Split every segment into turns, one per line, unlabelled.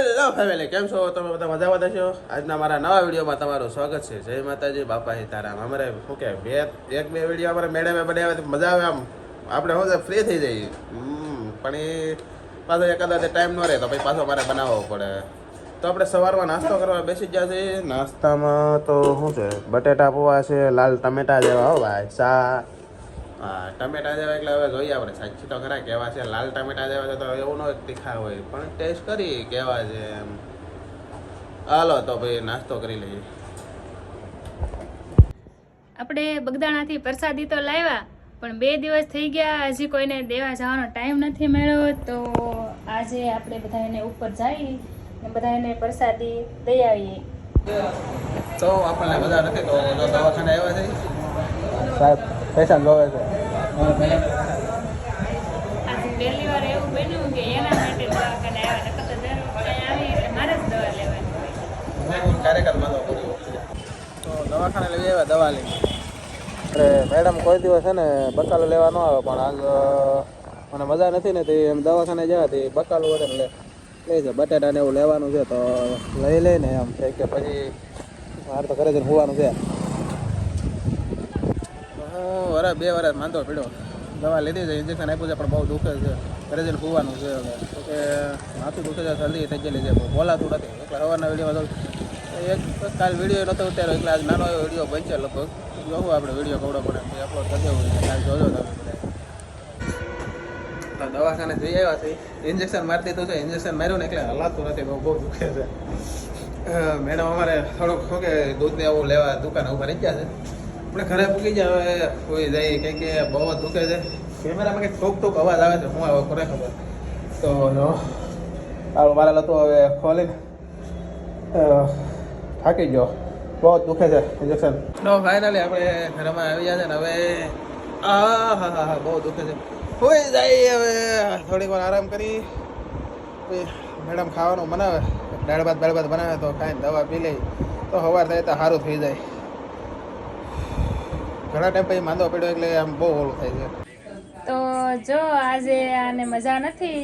Hello family કેમ છો? તમે બધા મજામાં છો? આજના મારા નવા વિડીયોમાં તમારું સ્વાગત છે. જય માતાજી, બાપા હિતારામ અમારે શું કે, બે, એક, બે વીડિયો અમારે મેડમે બનાવ્યા તો મજા આવે આમ. આપણે શું છે ફ્રી થઈ જઈએ. પણ એ પાછો એકાદા ટાઈમ ન રહે, તો પછી પાછો મારે બનાવવો પડે. તો આપણે સવારમાં નાસ્તો કરવા બેસી ગયા છીએ. નાસ્તામાં તો શું છે, બટેટા પૌવા છે, લાલ ટમેટા જેવા, હો ભાઈ. હા ટમેટા જેવા એટલે હવે જોઈએ આપણે. સાચી તો ખરા કેવા છે. લાલ ટમેટા જેવા છે તો એવું ન તીખા હોય. પણ ટેસ્ટ કરી કેવા છે એમ. હાલો તો ભાઈ નાસ્તો કરી લઈએ.
આપણે બગદાણાથી પ્રસાદી તો લાવ્યા પણ બે દિવસ થઈ ગયા. હજી કોઈને દેવા જવાનો ટાઈમ નથી મળ્યો. તો આજે આપણે બધા એને ઉપર જઈ ને બધા એને પ્રસાદી દઈ આવીએ.
તો આપણને બધા નથી તો જો દવાખાને આવ્યા છે? સાહેબ પૈસા જોવે છે
પહેલી વાર એવું બન્યું કે એના માટે દવાખાને આવ્યા નકર તો દર વખતે આવી એટલે મારે જ દવા લેવાની હોય.
ક્યારેક જ માથો પડ્યો તો દવાખાને લઈ આવ્યા દવા લઈ. અરે મેડમ કોઈ દિવસ છે ને બકાલો લેવા ન આવે પણ આજ મને મજા નથી ને તે એમ દવાખાને જવા તે બકાલું વડે લે. લઈ છે બટેટા ને એવું લેવાનું છે તો લઈ લઈને એમ. છે કે પછી મારે તો ઘરે જઈને હોવાનું છે. હું વરસ બે વરસ માંદો પડ્યો દવા લીધી છે ઇન્જેક્શન આપ્યું છે, પણ બહુ દુખે છે. ઘરે જઈને હોવાનું છે હવે. તો કે માથું દુખે છે, શરદી થઈ ગયેલી છે બોલાતું નથી. એટલે સવારના વિડીયોમાં એક કાલ વીડિયો નહોતો ઉતાર્યો, એટલે આજ નાનો એવો વીડિયો બનશે લગભગ. જોવું આપણે વીડિયો કવડો પડે અપલોડ કરી દેવું કાલ જોજો તમે. તો દવાખાને જઈ આવ્યા છે. ઇન્જેક્શન મારી દીધું છે ઇન્જેક્શન માર્યું ને એટલે હલાતું નથી, બહુ બહુ દુખે છે. મેડમ અમારે થોડુંક, શું કે, દૂધને એવું લેવા દુકાને ઊભા રહી ગયા છે. આપણે ઘરે પૂકી જાય, હવે કોઈ જાય કંઈ કે બહુ દુખે છે. કેમેરામાં કંઈક ટોક ટોક અવાજ આવે છે, હું આવે કોને ખબર. તો આવું મારા લતું હવે ખોલીને થાકી ગયો. બહુ દુખે છે ઇન્જેક્શન નો ફાઇનલી આપણે ઘરમાં આવી ગયા છે ને, હવે, આ, હા હા હા, બહુ દુખે છે. હોઈ જાય હવે, થોડીક વાર આરામ કરી. મેડમ ખાવાનું બનાવે, દાળ ભાત દાળ ભાત બનાવે, તો કાંઈ દવા પી લઈ તો સવાર થાય તો સારું થઈ જાય. ઘણા ટાઈમ પછી માંદો પડ્યો એટલે આમ બહુ ઓલું થાય છે.
તો જો આજે આને મજા નથી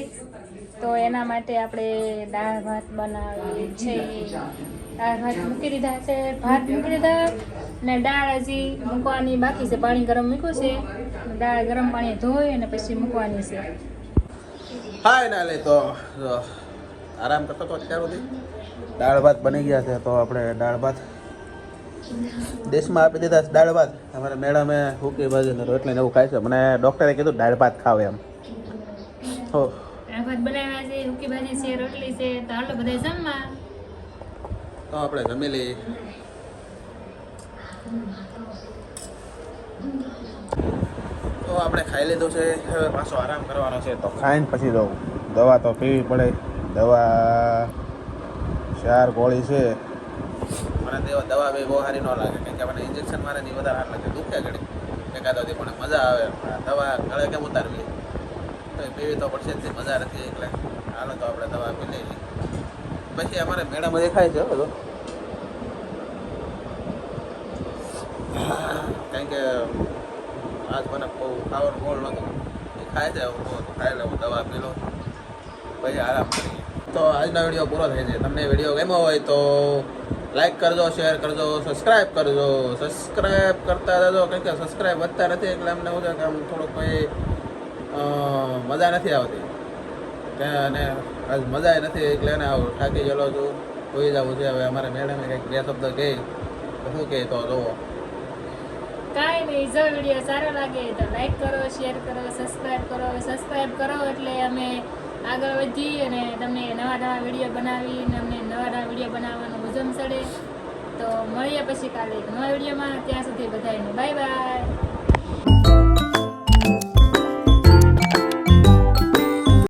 તો એના માટે આપણે દાળ ભાત બનાવી છે. દાળ ભાત મૂકી દીધા છે ભાત મૂકી દીધા ને દાળ હજી મૂકવાની બાકી છે. પાણી ગરમ મૂક્યું છે. દાળ ગરમ પાણી ધોઈ અને પછી મૂકવાની છે.
ફાઇનલી તો આરામ કરતો તો અત્યાર સુધી. દાળ ભાત બની ગયા છે તો આપણે દાળ ભાત દેશમાં આપી દીધા દાળ ભાત. અમારા મેડમે હુકી ભાજી રોટલી ને એવું ખાય છે. મને ડૉક્ટરે કીધું દાળ ભાત ખાવ એમ. હો
તો
આપણે જમી લઈએ. તો આપણે ખાઈ લીધું છે. હવે પાછો આરામ કરવાનો છે. તો ખાઈને પછી દઉં દવા તો પીવી પડે. દવા ચાર ગોળી છે. મને દેવા દવા બી બહુ સારી ન લાગે. કેમ કે મને ઇન્જેક્શન મારે વધારે હાથ લાગે. દુખે ઘડી એકાદોથી પણ મજા આવે. દવા ગળે કેમ ઉતારવી? તો એ પીવી તો પડશે જ તે મજા નથી એટલે હાલો તો આપણે દવા પી લઈએ. પછી અમારે મેળામાં દેખાય છે બધો. કારણ કે આજ મને બહુ ખાવાનું ગોળ નહોતું એ ખાય છે તો ખાઈ લઉં દવા પી લઉં. પછી આરામ કરીએ. તો આજનો વીડિયો પૂરો થાય છે. તમને વીડિયો ગમ્યો હોય તો લાઈક કરજો શેર કરજો સબસ્ક્રાઈબ કરજો. સબસ્ક્રાઈબ કરતા જજો કંઈક સબસ્ક્રાઈબ વધતા નથી, એટલે અમને એવું છે કે આમ થોડુંક કોઈ મજા નથી આવતી. અને આજ મજા નથી, એટલે એને આવું થાકી ગયેલો છું કોઈ જવું છે. હવે અમારે મેડમે કંઈક બે શબ્દ કહે શું કહે તો, જુઓ.
કાંઈ નહીં, જો વીડિયો સારો લાગે તો લાઈક કરો શેર કરો સબસ્ક્રાઈબ કરો. સબસ્ક્રાઈબ કરો એટલે અમે આગળ વધી અને તમને નવા નવા વીડિયો બનાવીને અમને નવા નવા વીડિયો બનાવવાનો હુજમ સડે. તો મળીએ પછી કાલે નવા વિડીયોમાં. ત્યાં સુધી બધાને બાય બાય